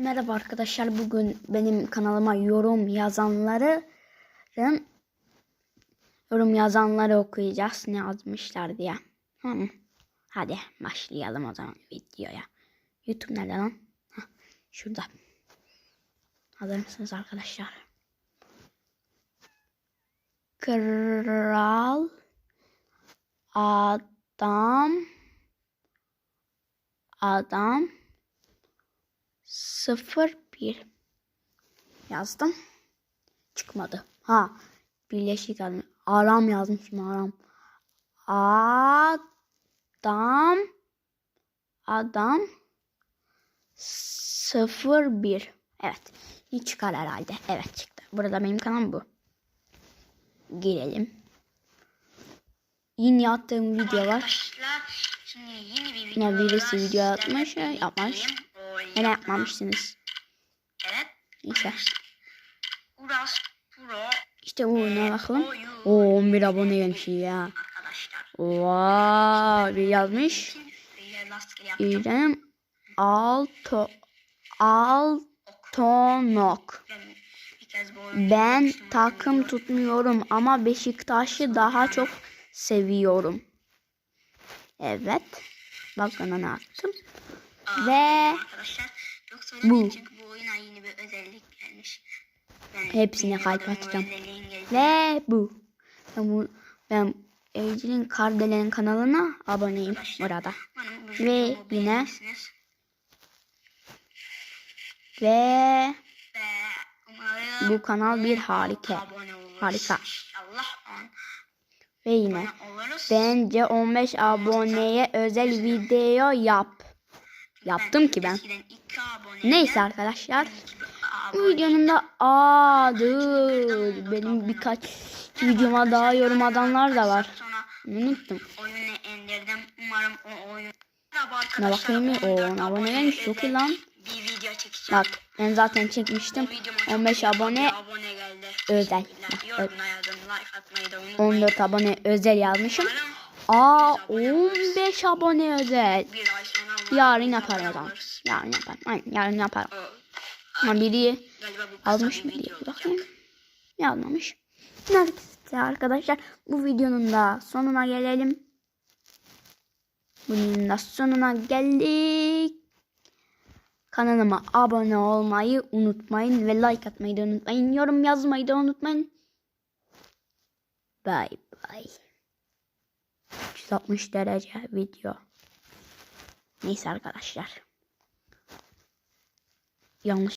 Merhaba arkadaşlar. Bugün benim kanalıma yorum yazanların yorum yazanları okuyacağız. Ne yazmışlar diye. Tamam? Hadi başlayalım o zaman videoya. YouTube nerede lan? Hah, şurada. Hazır mısınız arkadaşlar? Kral adam adam 01 yazdım. Çıkmadı. Ha birleşik adım. Aram yazmışım aram. Adam adam 01 Evet. Hiç çıkar herhalde. Evet çıktı. Burada benim kanalım bu. Girelim. Yeni attığım video var. Ama birisi video atmış, yapmış. Yine yapmamışsınız. Evet. Neyse. Uras Pro İşte bu ne bakalım. Oo 11 abone gelmiş ya. Arkadaşlar. Vay bir yazmış. İrem Alto Altonok. Ben takım tutmuyorum ama Beşiktaş'ı daha çok seviyorum. Evet. Bakın ne yaptım. Aa, Ve arkadaşlar çok bu. çünkü bu oyuna yeni bir özellik gelmiş. Ben Hepsine kalp atacağım. Ve bu. Ben, bu, ben Ecrin Kardelen kanalına aboneyim burada. Umarım bu Ve yine-. Ve bu kanal bir harika. Harika. Ve yine. Bence 15 aboneye özel video yap. Yaptım ki ben. Neyse arkadaşlar. Bu videonun da dur. Benim birkaç videoma daha yorum atanlar da var. Unuttum. oyunu indirdim. Umarım o oyun Ne bakayım mı? 14 Oo abone gelmiş. Çok iyi lan. Bir video çekeceğim. Bak ben zaten çekmiştim. Bu videoma çok 15 güzel abone abone geldi. özel. Bak, Yorumlara yazın. Like atmayı da unutmayın. 14 abone özel yazmışım. Aa 15 abone özel. Yarın yaparım o zaman. Yarın yaparım. Aynen yarın yaparım. Ama biri almış mı diye bakayım. Yazmamış. Neyse arkadaşlar bu videonun da sonuna gelelim. Bunun da sonuna geldik. Kanalıma abone olmayı unutmayın ve like atmayı da unutmayın. Yorum yazmayı da unutmayın. Bye bye. 360 derece video. Neyse arkadaşlar. Yanlış